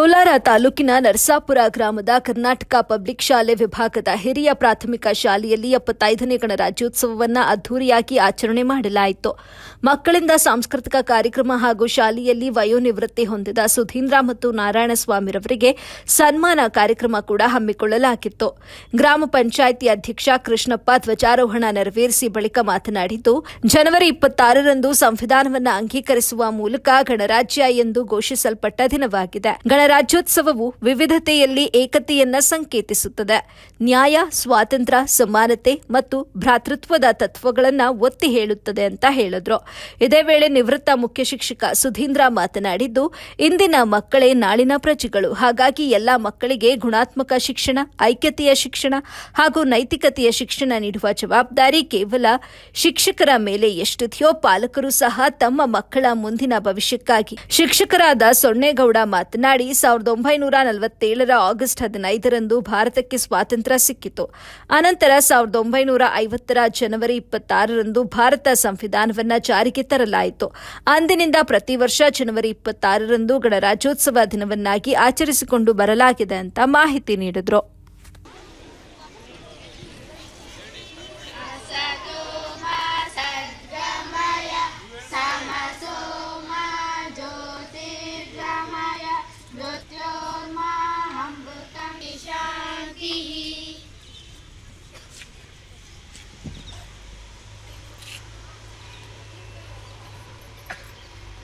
ಕೋಲಾರ ತಾಲೂಕಿನ ನರಸಾಪುರ ಗ್ರಾಮದ ಕರ್ನಾಟಕ ಪಬ್ಲಿಕ್ ಶಾಲೆ ವಿಭಾಗದ ಹಿರಿಯ ಪ್ರಾಥಮಿಕ ಶಾಲೆಯಲ್ಲಿ ಎಪ್ಪತ್ತೈದನೇ ಗಣರಾಜ್ಯೋತ್ಸವವನ್ನ ಅದ್ದೂರಿಯಾಗಿ ಆಚರಣೆ ಮಾಡಲಾಯಿತು. ಮಕ್ಕಳಿಂದ ಸಾಂಸ್ಕೃತಿಕ ಕಾರ್ಯಕ್ರಮ ಹಾಗೂ ಶಾಲೆಯಲ್ಲಿ ವಯೋನಿವೃತ್ತಿ ಹೊಂದಿದ ಸುಧೀಂದ್ರ ಮತ್ತು ನಾರಾಯಣಸ್ವಾಮಿರವರಿಗೆ ಸನ್ಮಾನ ಕಾರ್ಯಕ್ರಮ ಕೂಡ ಹಮ್ಮಿಕೊಳ್ಳಲಾಗಿತ್ತು. ಗ್ರಾಮ ಪಂಚಾಯಿತಿ ಅಧ್ಯಕ್ಷ ಕೃಷ್ಣಪ್ಪ ಧ್ವಜಾರೋಹಣ ನೆರವೇರಿಸಿ ಬಳಿಕ ಮಾತನಾಡಿದ್ದು, ಜನವರಿ ಇಪ್ಪತ್ತಾರರಂದು ಸಂವಿಧಾನವನ್ನು ಅಂಗೀಕರಿಸುವ ಮೂಲಕ ಗಣರಾಜ್ಯ ಎಂದು ಘೋಷಿಸಲ್ಪಟ್ಟ ದಿನವಾಗಿದೆ. ಗಣರಾಜ್ಯೋತ್ಸವವು ವಿವಿಧತೆಯಲ್ಲಿ ಏಕತೆಯನ್ನ ಸಂಕೇತಿಸುತ್ತದೆ. ನ್ಯಾಯ, ಸ್ವಾತಂತ್ರ್ಯ, ಸಮಾನತೆ ಮತ್ತು ಭ್ರಾತೃತ್ವದ ತತ್ವಗಳನ್ನ ಒತ್ತಿ ಹೇಳುತ್ತದೆ ಅಂತ ಹೇಳಿದ್ರು. ಇದೇ ವೇಳೆ ನಿವೃತ್ತ ಮುಖ್ಯ ಶಿಕ್ಷಕ ಸುಧೀಂದ್ರ ಮಾತನಾಡಿದ್ದು, ಇಂದಿನ ಮಕ್ಕಳೇ ನಾಳಿನ ಪ್ರಜೆಗಳು. ಹಾಗಾಗಿ ಎಲ್ಲ ಮಕ್ಕಳಿಗೆ ಗುಣಾತ್ಮಕ ಶಿಕ್ಷಣ, ಐಕ್ಯತೆಯ ಶಿಕ್ಷಣ ಹಾಗೂ ನೈತಿಕತೆಯ ಶಿಕ್ಷಣ ನೀಡುವ ಜವಾಬ್ದಾರಿ ಕೇವಲ ಶಿಕ್ಷಕರ ಮೇಲೆ ಎಷ್ಟಿದೆಯೋ ಪಾಲಕರು ಸಹ ತಮ್ಮ ಮಕ್ಕಳ ಮುಂದಿನ ಭವಿಷ್ಯಕ್ಕಾಗಿ. ಶಿಕ್ಷಕರಾದ ಸೊನ್ನೇಗೌಡ ಮಾತನಾಡಿ ಸಾವಿರದ ಒಂಬೈನೂರ ನಲವತ್ತೇಳರ ಆಗಸ್ಟ್ ಹದಿನೈದರಂದು ಭಾರತಕ್ಕೆ ಸ್ವಾತಂತ್ರ್ಯ ಸಿಕ್ಕಿತು. ಅನಂತರ ಸಾವಿರದ ಒಂಬೈನೂರ ಐವತ್ತರ ಜನವರಿ ಇಪ್ಪತ್ತಾರರಂದು ಭಾರತ ಸಂವಿಧಾನವನ್ನು ಜಾರಿಗೆ ತರಲಾಯಿತು. ಅಂದಿನಿಂದ ಪ್ರತಿ ವರ್ಷ ಜನವರಿ ಇಪ್ಪತ್ತಾರರಂದು ಗಣರಾಜ್ಯೋತ್ಸವ ದಿನವನ್ನಾಗಿ ಆಚರಿಸಿಕೊಂಡು ಬರಲಾಗಿದೆ ಅಂತ ಮಾಹಿತಿ ನೀಡಿದ್ರು.